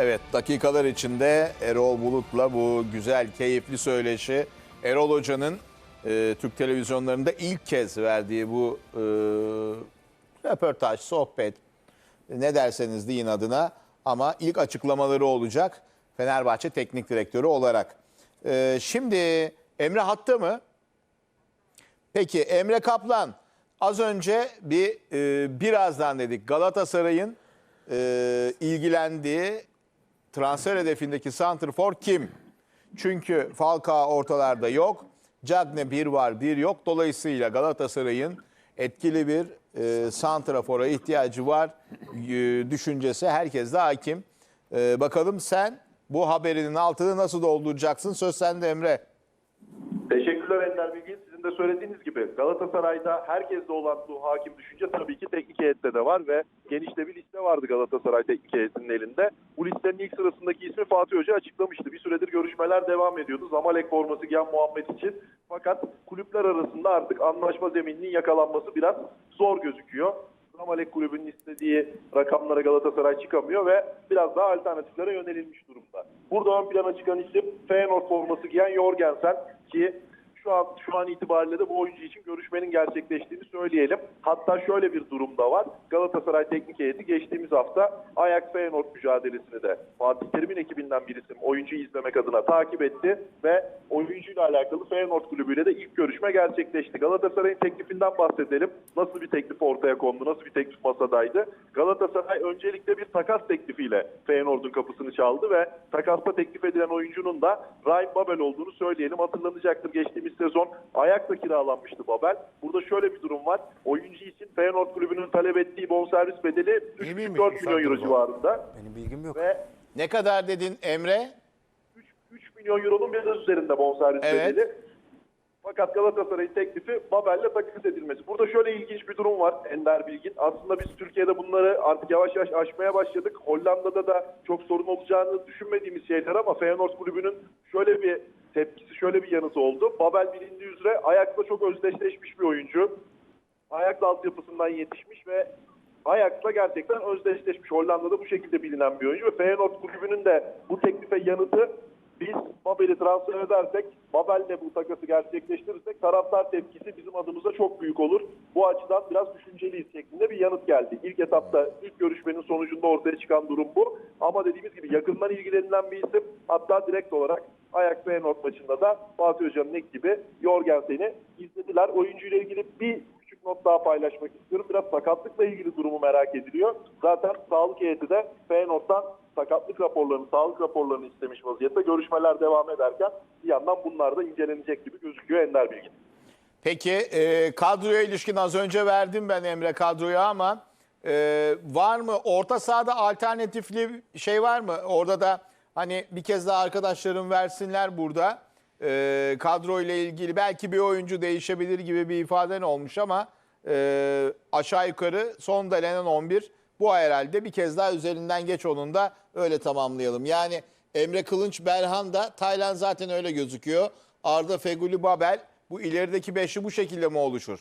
Evet dakikalar içinde Erol Bulut'la bu güzel keyifli söyleşi Erol Hoca'nın e, Türk televizyonlarında ilk kez verdiği bu e, röportaj, sohbet ne derseniz deyin adına ama ilk açıklamaları olacak Fenerbahçe Teknik Direktörü olarak. E, şimdi Emre hatta mı? Peki Emre Kaplan az önce bir e, birazdan dedik Galatasaray'ın e, ilgilendiği transfer hedefindeki santrfor kim? Çünkü Falcao ortalarda yok. Cagne bir var bir yok. Dolayısıyla Galatasaray'ın etkili bir e, santrafora ihtiyacı var e, düşüncesi herkeste hakim. E, bakalım sen bu haberinin altını nasıl dolduracaksın? Söz sende Emre. Teşekkürler Ender Bilgin. Sizin de söylediğiniz gibi Galatasaray'da herkeste olan bu hakim düşünce tabii ki teknik heyette de var ve geniş de bir liste vardı Galatasaray teknik heyetinin elinde. Bu listenin ilk sırasındaki ismi Fatih Hoca açıklamıştı. Bir süredir görüşmeler devam ediyordu. Zamalek forması giyen Muhammed için. Fakat kulüpler arasında artık anlaşma zemininin yakalanması biraz zor gözüküyor. Zamalek kulübünün istediği rakamlara Galatasaray çıkamıyor ve biraz daha alternatiflere yönelilmiş durumda. Burada ön plana çıkan isim Feyenoord forması giyen Jorgensen ki şu an şu an itibariyle de bu oyuncu için görüşmenin gerçekleştiğini söyleyelim. Hatta şöyle bir durum da var. Galatasaray Teknik Heyeti geçtiğimiz hafta Ajax Feyenoord mücadelesini de Fatih Terim'in ekibinden bir isim oyuncuyu izlemek adına takip etti ve oyuncuyla alakalı Feyenoord kulübüyle de ilk görüşme gerçekleşti. Galatasaray'ın teklifinden bahsedelim. Nasıl bir teklif ortaya kondu? Nasıl bir teklif masadaydı? Galatasaray öncelikle bir takas teklifiyle Feyenoord'un kapısını çaldı ve takasta teklif edilen oyuncunun da Ryan Babel olduğunu söyleyelim. Hatırlanacaktır geçtiğimiz sezon ayakla kiralanmıştı Babel. Burada şöyle bir durum var. Oyuncu için Feyenoord kulübünün talep ettiği bonservis bedeli 3,4 milyon euro civarında. Benim bilgim yok. Ve Ne kadar dedin Emre? 3, 3 milyon euronun biraz üzerinde bonservis Evet. bedeli. Fakat Galatasaray'ın teklifi Babel'le takas edilmesi. Burada şöyle ilginç bir durum var Ender Bilgin. Aslında biz Türkiye'de bunları artık yavaş yavaş aşmaya başladık. Hollanda'da da çok sorun olacağını düşünmediğimiz şeyler ama Feyenoord kulübünün şöyle bir tepkisi, şöyle bir yanıtı oldu. Babel bilindiği üzere Ajax'la çok özdeşleşmiş bir oyuncu. Ajax altyapısından yetişmiş ve Ajax'la gerçekten özdeşleşmiş. Hollanda'da bu şekilde bilinen bir oyuncu ve Feyenoord kulübünün de bu teklife yanıtı biz Babel'i transfer edersek, Babel'le bu takası gerçekleştirirsek taraftar tepkisi bizim adımıza çok büyük olur. Bu açıdan biraz düşünceliyiz şeklinde bir yanıt geldi. İlk etapta, ilk görüşmenin sonucunda ortaya çıkan durum bu. Ama dediğimiz gibi yakından ilgilenilen bir isim. Hatta direkt olarak Ajax Feyenoord maçında da Fatih Hoca'nın ekibi Jorgensen'i izlediler. Oyuncuyla ilgili bir küçük not daha paylaşmak istiyorum. Biraz sakatlıkla ilgili durumu merak ediliyor. Zaten sağlık heyeti de Feyenoord'dan sakatlık raporlarını, sağlık raporlarını istemiş vaziyette. Görüşmeler devam ederken bir yandan bunlar da incelenecek gibi gözüküyor Ender Bilgin. Peki e, kadroya ilişkin az önce verdim ben Emre kadroya ama e, var mı orta sahada alternatifli şey var mı? Orada da hani bir kez daha arkadaşlarım versinler burada e, kadro ilgili belki bir oyuncu değişebilir gibi bir ifaden olmuş ama e, aşağı yukarı son delenen 11 bu herhalde bir kez daha üzerinden geç onun da öyle tamamlayalım. Yani Emre Kılınç Berhan da Taylan zaten öyle gözüküyor. Arda Feguli Babel bu ilerideki beşli bu şekilde mi oluşur?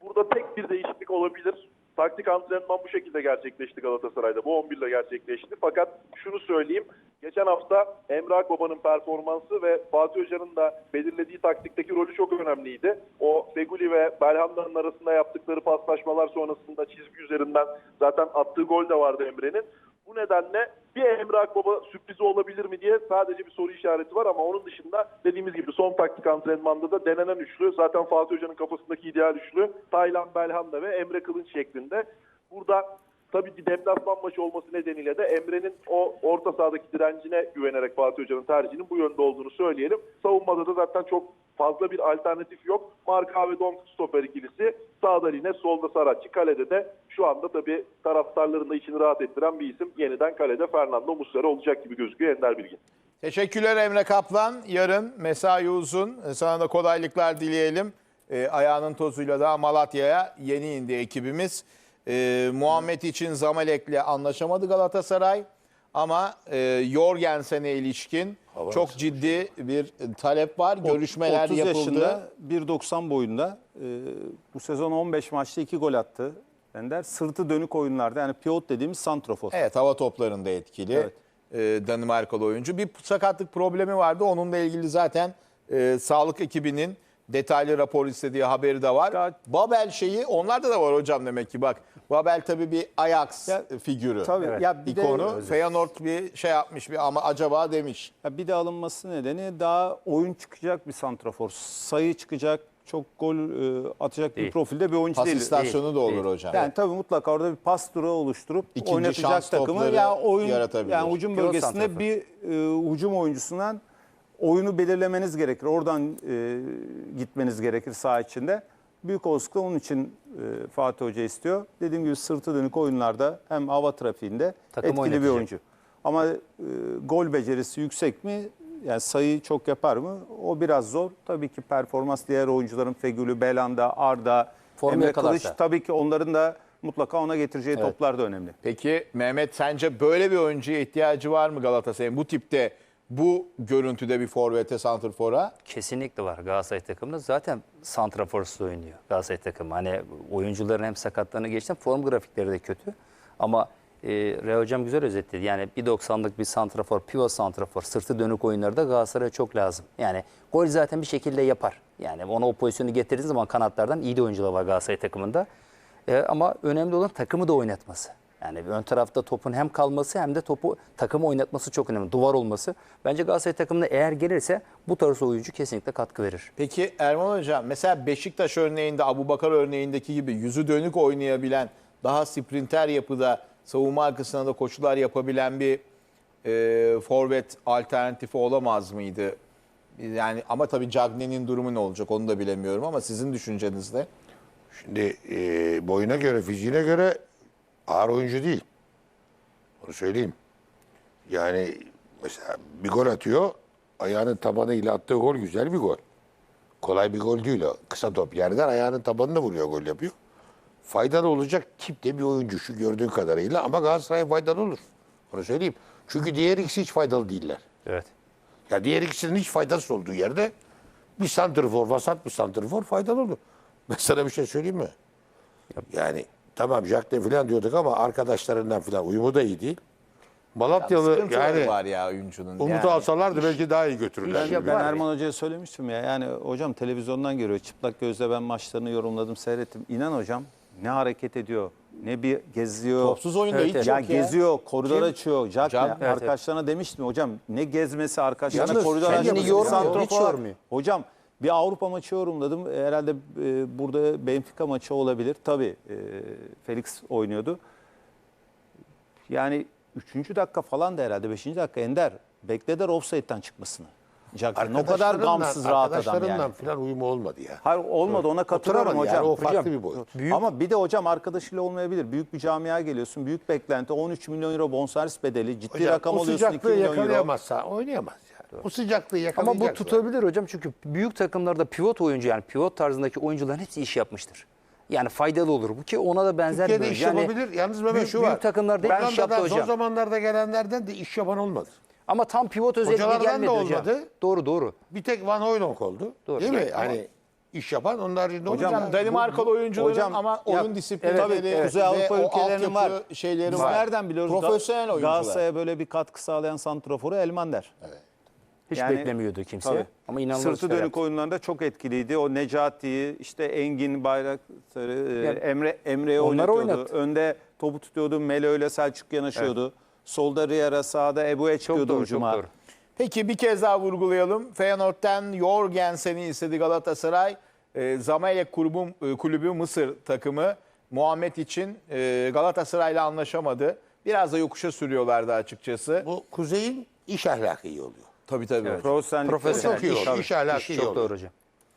Burada tek bir değişiklik olabilir. Taktik antrenman bu şekilde gerçekleşti Galatasaray'da. Bu 11 ile gerçekleşti. Fakat şunu söyleyeyim. Geçen hafta Emre Akbaba'nın performansı ve Fatih Hoca'nın da belirlediği taktikteki rolü çok önemliydi. O Feguli ve Belhanda'nın arasında yaptıkları paslaşmalar sonrasında çizgi üzerinden zaten attığı gol de vardı Emre'nin. Bu nedenle bir Emre Akbaba sürprizi olabilir mi diye sadece bir soru işareti var ama onun dışında dediğimiz gibi son taktik antrenmanda da denenen üçlü zaten Fatih Hoca'nın kafasındaki ideal üçlü Taylan Belhanda ve Emre Kılınç şeklinde. Burada tabii bir deplasman maçı olması nedeniyle de Emre'nin o orta sahadaki direncine güvenerek Fatih Hoca'nın tercihinin bu yönde olduğunu söyleyelim. Savunmada da zaten çok fazla bir alternatif yok. Marka ve Donk stoper ikilisi sağda Line, solda Saratçı, kalede de şu anda tabii taraftarların da içini rahat ettiren bir isim. Yeniden kalede Fernando Muslera olacak gibi gözüküyor Ender Bilgin. Teşekkürler Emre Kaplan. Yarın mesai uzun. E, Sana da kolaylıklar dileyelim. E, ayağının tozuyla da Malatya'ya yeni indi ekibimiz. E, Muhammed için Zamalek'le anlaşamadı Galatasaray. Ama e, Jorgensen'e ilişkin çok ciddi bir talep var. Görüşmeler 30 yapıldı. yaşında 1.90 boyunda e, bu sezon 15 maçta 2 gol attı. Ender sırtı dönük oyunlarda yani pivot dediğimiz santrofor. Evet hava toplarında etkili. Evet. e, Danimarkalı oyuncu. Bir sakatlık problemi vardı. Onunla ilgili zaten e, sağlık ekibinin detaylı rapor istediği haberi de var. Ya- Babel şeyi onlarda da var hocam demek ki bak. Babel tabii bir Ajax Ya- figürü. Tabii ya bir de ikonu. Feyenoord bir şey yapmış bir ama acaba demiş. Ya bir de alınması nedeni daha oyun çıkacak bir santrafor. Sayı çıkacak, çok gol e, atacak bir Değil. profilde bir oyuncu Pas değil. istasyonu da olur değil. hocam. Yani tabii mutlaka orada bir pas durağı oluşturup İkinci oynatacak şans takımı topları ya oyun yaratabilir. yani hücum Pivot bölgesinde santrafor. bir e, hücum oyuncusundan oyunu belirlemeniz gerekir. Oradan e, gitmeniz gerekir saha içinde. Büyük olasılıkla onun için e, Fatih Hoca istiyor. Dediğim gibi sırtı dönük oyunlarda hem hava trafiğinde Takım etkili bir oynatacak. oyuncu. Ama e, gol becerisi yüksek mi? Yani sayı çok yapar mı? O biraz zor. Tabii ki performans diğer oyuncuların Fegül'ü, Belanda, Arda, Formu Emre yakalarsa. Kılıç tabii ki onların da mutlaka ona getireceği toplar da önemli. Peki Mehmet sence böyle bir oyuncuya ihtiyacı var mı Galatasaray'ın? Bu tipte, bu görüntüde bir forvete, santrfora? Kesinlikle var Galatasaray takımında. Zaten santraforsuz oynuyor Galatasaray takımı. Hani oyuncuların hem sakatlarını geçtim form grafikleri de kötü. Ama e, Rea Hocam güzel özetledi. Yani 1.90'lık bir santrafor, pivot santrafor, sırtı dönük oyunlarda Galatasaray'a çok lazım. Yani gol zaten bir şekilde yapar. Yani ona o pozisyonu getirdiğiniz zaman kanatlardan iyi de oyuncular var Galatasaray takımında. E, ama önemli olan takımı da oynatması. Yani ön tarafta topun hem kalması hem de topu takımı oynatması çok önemli. Duvar olması. Bence Galatasaray takımında eğer gelirse bu tarz oyuncu kesinlikle katkı verir. Peki Erman Hocam mesela Beşiktaş örneğinde, Abubakar örneğindeki gibi yüzü dönük oynayabilen, daha sprinter yapıda savunma arkasına da koşular yapabilen bir e, forvet alternatifi olamaz mıydı? Yani ama tabii Cagney'in durumu ne olacak onu da bilemiyorum ama sizin düşünceniz ne? Şimdi e, boyuna göre, fiziğine göre ağır oyuncu değil. Onu söyleyeyim. Yani mesela bir gol atıyor, ayağının tabanıyla attığı gol güzel bir gol. Kolay bir gol değil o. Kısa top yerden ayağının tabanına vuruyor, gol yapıyor. Faydalı olacak tipte bir oyuncu şu gördüğün kadarıyla ama Galatasaray'a faydalı olur. Onu söyleyeyim. Çünkü diğer ikisi hiç faydalı değiller. Evet. Ya diğer ikisinin hiç faydası olduğu yerde bir santrfor, vasat bir santrfor faydalı olur. Ben sana bir şey söyleyeyim mi? Yani tamam Jack de falan diyorduk ama arkadaşlarından falan uyumu da iyi değil. Malatyalı Sıkıntıları yani var ya oyuncunun. Umut'u yani. alsalardı belki daha iyi götürürler. Ben, ben Erman Hoca'ya söylemiştim ya. Yani hocam televizyondan görüyor. Çıplak gözle ben maçlarını yorumladım, seyrettim. İnan hocam ne hareket ediyor, ne bir geziyor. Topsuz oyunda Evet, hiç evet. ya yok ya. geziyor, koridor açıyor. Jack ne? evet, arkadaşlarına demiştim hocam. Ne gezmesi arkadaşlarına Yalnız koridor kendini açması. yormuyor, santrafor hiç yormuyor. Hocam bir Avrupa maçı yorumladım. Herhalde e, burada Benfica maçı olabilir. Tabii e, Felix oynuyordu. Yani 3. dakika falan da herhalde 5. dakika Ender beklediler offside'den çıkmasını. Jack'ın o kadar gamsız rahat adam Arkadaşlarından yani. falan uyumu olmadı ya. Hayır olmadı ona katılıyorum Oturamadı hocam. yani, o farklı Hocam, bir boyut. Ama bir de hocam arkadaşıyla olmayabilir. Büyük bir camiaya geliyorsun. Büyük beklenti. 13 milyon euro bonservis bedeli. Ciddi Hocam, rakam o alıyorsun 2 sıcaklığı milyon euro. yakalayamazsa oynayamaz yani. O sıcaklığı yakalayacak. Ama bu tutabilir hocam çünkü büyük takımlarda pivot oyuncu yani pivot tarzındaki oyuncuların hepsi iş yapmıştır. Yani faydalı olur bu ki ona da benzer Türkiye'de bir iş. Yani yapabilir. Yalnız Mehmet büyük, şu var. Büyük takımlarda hep iş yaptı son hocam. zamanlarda gelenlerden de iş yapan olmadı. Ama tam pivot özelliği Hocalardan da gelmedi hocam. olmadı. Doğru doğru. Bir tek Van Hooydonk oldu. Doğru. Değil mi? Evet, Hani iş yapan onun haricinde Hocam, olacak. Danimarkalı oyuncuların hocam, ama oyun disiplinleri Tabii ve Kuzey Avrupa o ülkelerinin var. şeyleri Biz var. nereden biliyoruz? Profesyonel oyuncular. Galatasaray'a böyle bir katkı sağlayan santraforu Elmander. Hiç Yani- beklemiyordu kimse. Tabii. Ama inanılmaz Sırtı işler dönük yaptı. oyunlarında çok etkiliydi. O Necati'yi, işte Engin Bayraktar'ı, e, Yani Emre Emre'yi onları oynatıyordu. oynattı. Önde topu tutuyordu. Melo ile Selçuk yanaşıyordu. Solda Riera, sağda Ebu'ya çıkıyordu doğru, çok hücuma. doğru. Peki bir kez daha vurgulayalım. Feyenoord'den Jorgensen'i istedi Galatasaray. E, Zamalek kulübü, e, kulübü Mısır takımı Muhammed için e, Galatasaray'la anlaşamadı. Biraz da yokuşa sürüyorlardı açıkçası. Bu Kuzey'in iş ahlakı iyi oluyor. Tabii tabii. Profesyonellik. Profesyonel. Çok iyi iş, oldu. İş ahlakı iş iyi çok oldu. doğru hocam.